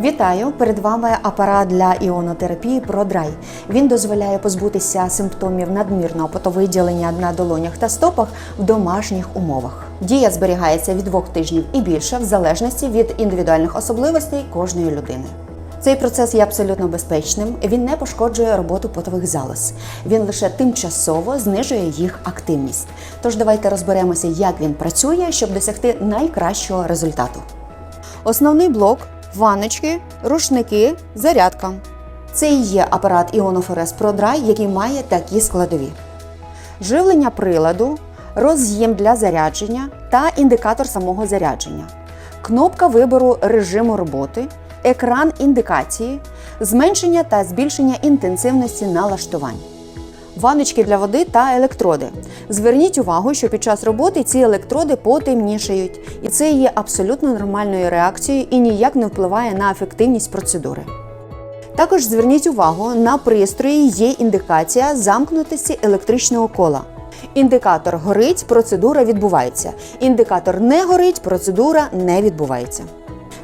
Вітаю! Перед вами апарат для іонотерапії ProDry. Він дозволяє позбутися симптомів надмірного потовиділення на долонях та стопах в домашніх умовах. Дія зберігається від двох тижнів і більше, в залежності від індивідуальних особливостей кожної людини. Цей процес є абсолютно безпечним. Він не пошкоджує роботу потових залоз. Він лише тимчасово знижує їх активність. Тож давайте розберемося, як він працює, щоб досягти найкращого результату. Основний блок ванночки, рушники, зарядка. Це і є апарат Іонофорес ProDry, який має такі складові: живлення приладу, роз'єм для зарядження та індикатор самого зарядження, кнопка вибору режиму роботи, екран індикації, зменшення та збільшення інтенсивності налаштувань. Ваночки для води та електроди. Зверніть увагу, що під час роботи ці електроди потемнішають, і це є абсолютно нормальною реакцією і ніяк не впливає на ефективність процедури. Також зверніть увагу, на пристрої є індикація замкнутості електричного кола. Індикатор горить, процедура відбувається. Індикатор не горить, процедура не відбувається.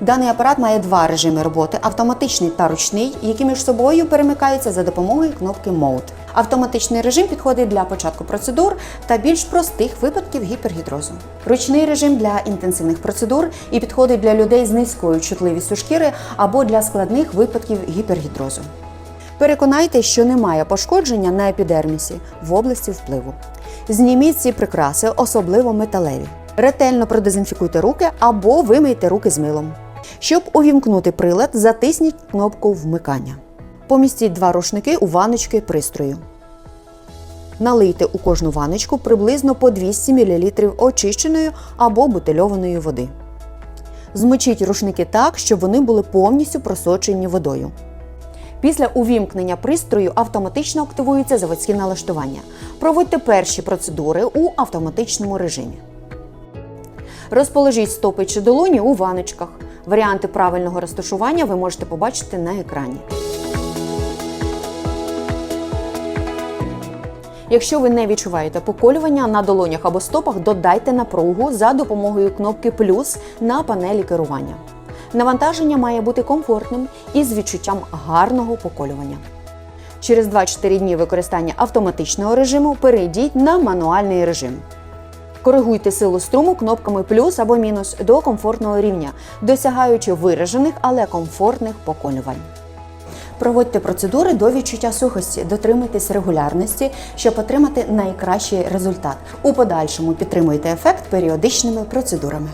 Даний апарат має два режими роботи: автоматичний та ручний, які між собою перемикаються за допомогою кнопки Mode. Автоматичний режим підходить для початку процедур та більш простих випадків гіпергідрозу. Ручний режим для інтенсивних процедур і підходить для людей з низькою чутливістю шкіри або для складних випадків гіпергідрозу. Переконайте, що немає пошкодження на епідермісі в області впливу. Зніміть ці прикраси, особливо металеві. Ретельно продезінфікуйте руки або вимийте руки з милом. Щоб увімкнути прилад, затисніть кнопку вмикання. Помістіть два рушники у ваночки пристрою. Налийте у кожну ваночку приблизно по 200 мл очищеної або бутильованої води. Змочіть рушники так, щоб вони були повністю просочені водою. Після увімкнення пристрою автоматично активуються заводські налаштування. Проводьте перші процедури у автоматичному режимі. Розположіть стопи чи долоні у ваночках. Варіанти правильного розташування ви можете побачити на екрані. Якщо ви не відчуваєте поколювання на долонях або стопах, додайте напругу за допомогою кнопки плюс на панелі керування. Навантаження має бути комфортним і з відчуттям гарного поколювання. Через 2-4 дні використання автоматичного режиму перейдіть на мануальний режим. Коригуйте силу струму кнопками плюс або мінус до комфортного рівня, досягаючи виражених, але комфортних поколювань. Проводьте процедури до відчуття сухості, дотримуйтесь регулярності, щоб отримати найкращий результат. У подальшому підтримуйте ефект періодичними процедурами.